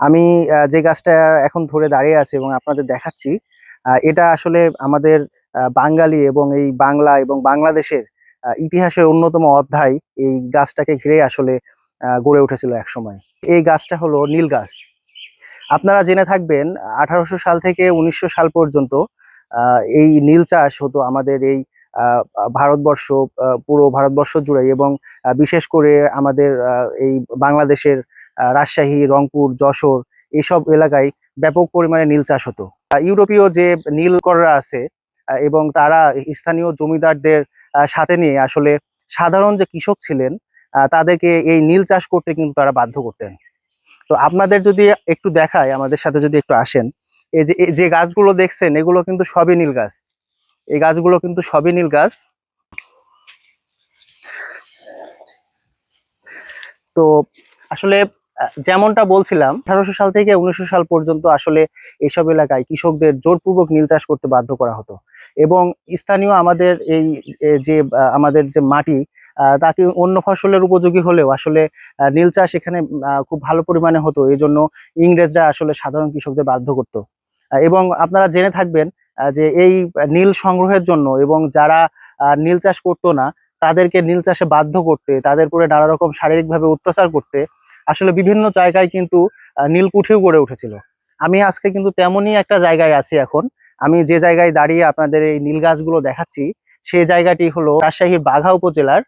আমি যে গাছটা এখন ধরে দাঁড়িয়ে আছে এবং আপনাদের দেখাচ্ছি এটা আসলে আমাদের বাঙালি এবং এই বাংলা এবং বাংলাদেশের ইতিহাসের অন্যতম অধ্যায় এই গাছটাকে ঘিরে আসলে গড়ে উঠেছিল এক সময় এই গাছটা হলো নীল গাছ। আপনারা জেনে থাকবেন, আঠারোশো সাল থেকে উনিশশো সাল পর্যন্ত এই নীল চাষ হতো আমাদের এই ভারতবর্ষ পুরো ভারতবর্ষ জুড়ে এবং বিশেষ করে আমাদের এই বাংলাদেশের রাজশাহী, রংপুর, যশোর এইসব এলাকায় ব্যাপক পরিমাণে নীল চাষ হতো। ইউরোপীয় যে নীল কররা আছে এবং তারা স্থানীয় জমিদারদের সাথে নিয়ে আসলে সাধারণ যে কৃষক ছিলেন তাদেরকে এই নীল চাষ করতে কিন্তু তারা বাধ্য করতেন। তো আপনাদের যদি একটু দেখায়, আমাদের সাথে যদি একটু আসেন, এই যে যে গাছগুলো দেখছেন, এগুলো কিন্তু সবই নীল গাছ। এই গাছগুলো কিন্তু সবই নীল গাছ। তো আসলে যেমনটা বলছিলাম, আঠারোশো সাল থেকে উনিশশো সাল পর্যন্ত আসলে এইসব এলাকায় কৃষকদের জোরপূর্বক নীল চাষ করতে বাধ্য করা হতো। এবং স্থানীয় আমাদের এই যে আমাদের যে মাটি তাকে অন্য ফসলের উপযোগী হলেও আসলে নীল চাষ এখানে খুব ভালো পরিমাণে হতো। এই জন্য ইংরেজরা আসলে সাধারণ কৃষকদের বাধ্য করতো। এবং আপনারা জেনে থাকবেন যে এই নীল সংগ্রহের জন্য এবং যারা নীল চাষ করতো না, তাদেরকে নীল চাষে বাধ্য করতে, তাদের উপরে নানা রকম শারীরিকভাবে অত্যাচার করতে আসলে বিভিন্ন জায়গায় কিন্তু নীলকুঠিও গড়ে উঠেছিল। আমি আজকে কিন্তু তেমনই একটা জায়গায় আছি এখন। আমি যে জায়গায় দাঁড়িয়ে আপনাদের এই নীল গাছগুলো দেখাচ্ছি, সেই জায়গাটি হলো রাজশাহীর বাঘা উপজেলার,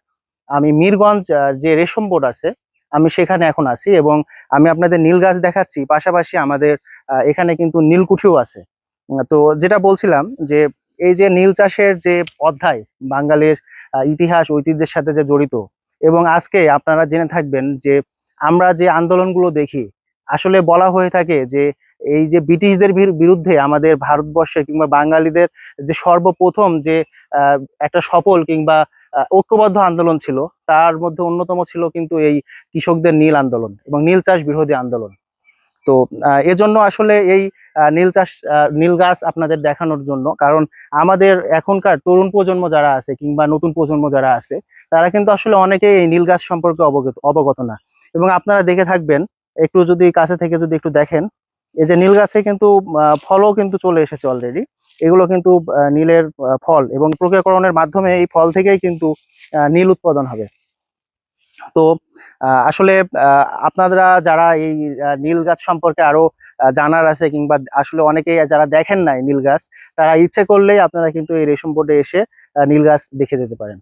আমি মিরগঞ্জ যে রেশম বোর্ড আছে, আমি সেখানে এখন আছি এবং আমি আপনাদের নীল গাছ দেখাচ্ছি। পাশাপাশি আমাদের এখানে কিন্তু নীলকুঠিও আছে। তো যেটা বলছিলাম যে, এই যে নীল চাষের যে অধ্যায়, বাঙালির ইতিহাস, ঐতিহ্যের সাথে যে জড়িত এবং আজকে আপনারা জেনে থাকবেন যে আমরা যে আন্দোলনগুলো দেখি, আসলে বলা হয়ে থাকে যে এই যে ব্রিটিশদের বিরুদ্ধে আমাদের ভারতবর্ষে কিংবা বাঙালিদের যে সর্বপ্রথম যে একটা সফল কিংবা ঐক্যবদ্ধ আন্দোলন ছিল, তার মধ্যে অন্যতম ছিল কিন্তু এই কৃষকদের নীল আন্দোলন এবং নীল চাষ বিরোধী আন্দোলন। তো এজন্য আসলে এই নীল চাষ নীল গাছ আপনাদের দেখানোর জন্য, কারণ আমাদের এখনকার তরুণ প্রজন্ম যারা আছে কিংবা নতুন প্রজন্ম যারা আছে, তারা কিন্তু আসলে অনেকেই এই নীল গাছ সম্পর্কে অবগত অবগত না। এবং আপনারা দেখে থাকবেন, একটু যদি কাছে থেকে যদি একটু দেখেন, এই যে নীল গাছে কিন্তু ফলও কিন্তু চলে এসেছে অলরেডি এগুলো কিন্তু নীলের ফল এবং প্রক্রিয়াকরণের মাধ্যমে এই ফল থেকেই কিন্তু নীল উৎপাদন হবে। তো আসলে আপনারা যারা এই নীল গাছ সম্পর্কে আরও জানার আছে কিংবা আসলে অনেকেই যারা দেখেন নাই নীল গাছ, তারা ইচ্ছে করলেই আপনারা কিন্তু এই রেশম বোর্ডে এসে নীল গাছ দেখে যেতে পারেন।